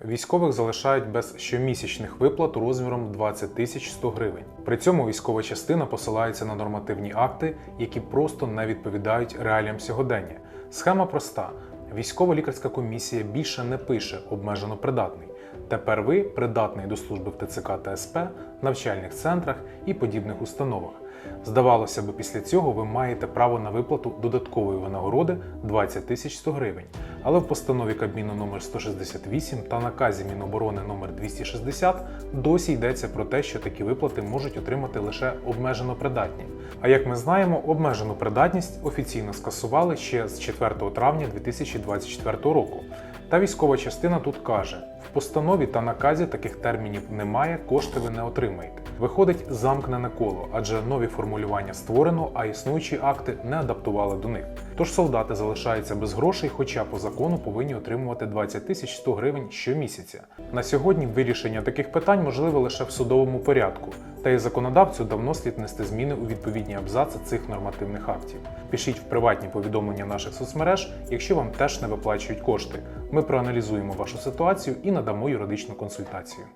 Військових залишають без щомісячних виплат розміром 20 тисяч 100 гривень. При цьому військова частина посилається на нормативні акти, які просто не відповідають реаліям сьогодення. Схема проста: військова лікарська комісія більше не пише обмежено придатний. Тепер ви придатний до служби в ТЦК та СП, навчальних центрах і подібних установах. Здавалося б, після цього ви маєте право на виплату додаткової винагороди 20 тисяч 100 гривень. Але в постанові Кабміну номер 168 та наказі Міноборони номер 260 досі йдеться про те, що такі виплати можуть отримати лише обмежено придатні. А як ми знаємо, обмежену придатність офіційно скасували ще з 4 травня 2024 року. Та військова частина тут каже: в постанові та наказі таких термінів немає, кошти ви не отримаєте. Виходить замкнене коло, адже нові формулювання створено, а існуючі акти не адаптували до них. Тож солдати залишаються без грошей, хоча по закону повинні отримувати 20 тисяч 100 гривень щомісяця. На сьогодні вирішення таких питань можливе лише в судовому порядку. Та й законодавцю давно слід нести зміни у відповідні абзаци цих нормативних актів. Пишіть в приватні повідомлення наших соцмереж, якщо вам теж не виплачують кошти. Ми проаналізуємо вашу ситуацію і надамо юридичну консультацію.